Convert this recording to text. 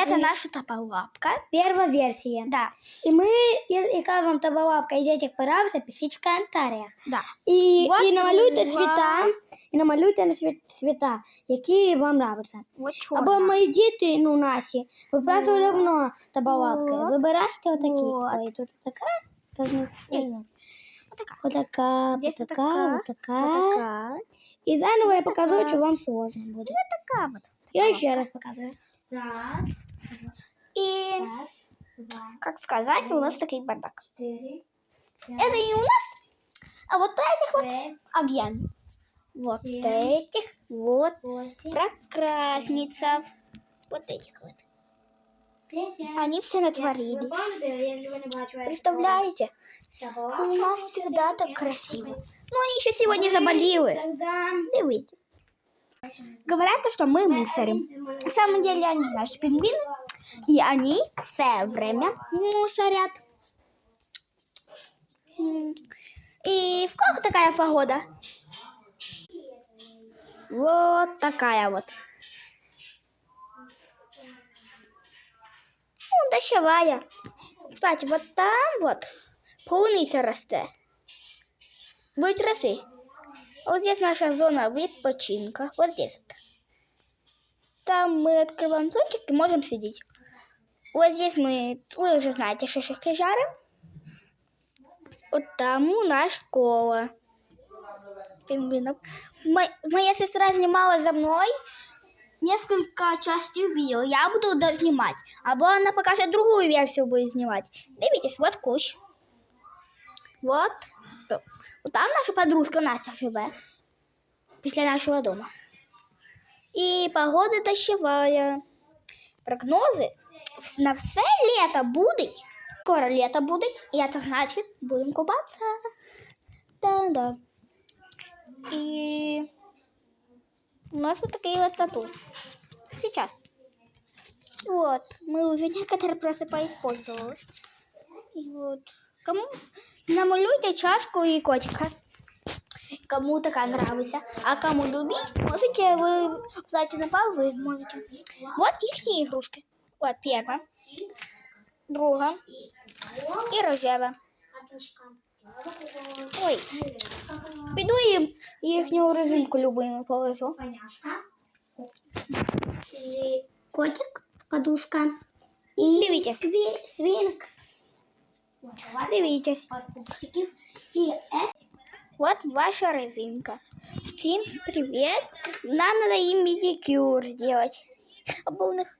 Это наша тополапка. Первая версия. Да, І ми, я- яка вам та балапка, йдете порадитися, пишіть в коментарях. да. І, Вот і намалюйте друга. світа, і намалюйте на світ, світа, які вам нравляться. Вот Або чорна. мої діти, ну наші, вибрали давно та балапки. Вот. Вибирайте отакі. Вот. Ой, тут така, тут не Ні. Отака. отака, Здесь отака, отака, отака. Отака. І заново я показую, Така. що вам сложно буде. Така вот. Я ще раз показую. Раз, И, раз, два, как сказать, у нас такой бардак. Это не у нас, а вот этих вот огъян. Вот Семь. этих вот восемь, прокрасницев. Вот этих вот. Они все натворили. Представляете? У нас всегда так красиво. Но они еще сегодня заболели. Тогда Дивіться. Говорят, что мы мусорим. На самом деле они наши пингвины. И они все время мусорят. И в кого такая погода? Вот такая вот. Ну, дощовая. Кстати, вот там вот полуниця росте. Будуть росы. Вот здесь наша зона відпочинка. Вот здесь. Там мы открываем зонтик и можем сидеть. Вот здесь мы, вы уже знаете, шишечки жарим. Вот там у нас школа пингвинов. Мо- Моя сестра снимала за мной несколько частей видео. Я буду доснимать. Або она покажет другую версию будет снимать. Дивитесь, вот кущ. Вот. Вот там наша подружка Настя живе. Після нашого дому. І погода дощовая. Прогнози вс- на все лето будуть. Скоро лето буде, і це значить, будемо купатися. Да-да. І у нас вот такие вот тату. Сейчас. Вот, мы уже некоторые просто поиспользовали. И вот. Кому намалюйте чашку и котика. Кому такая нравится. А кому любить, можете вы ставьте на паузу и можете. Вот их игрушки. Вот первая. Друга. И рожева. Ой. Піду їм їхню резинку любиму. І Котик, подушка. І Дивіться. сві- свінкс. Дивіться. Пупсиків. І е- Вот ваша резинка. Всем привет. Нам надо им медикюр сделать. Або у них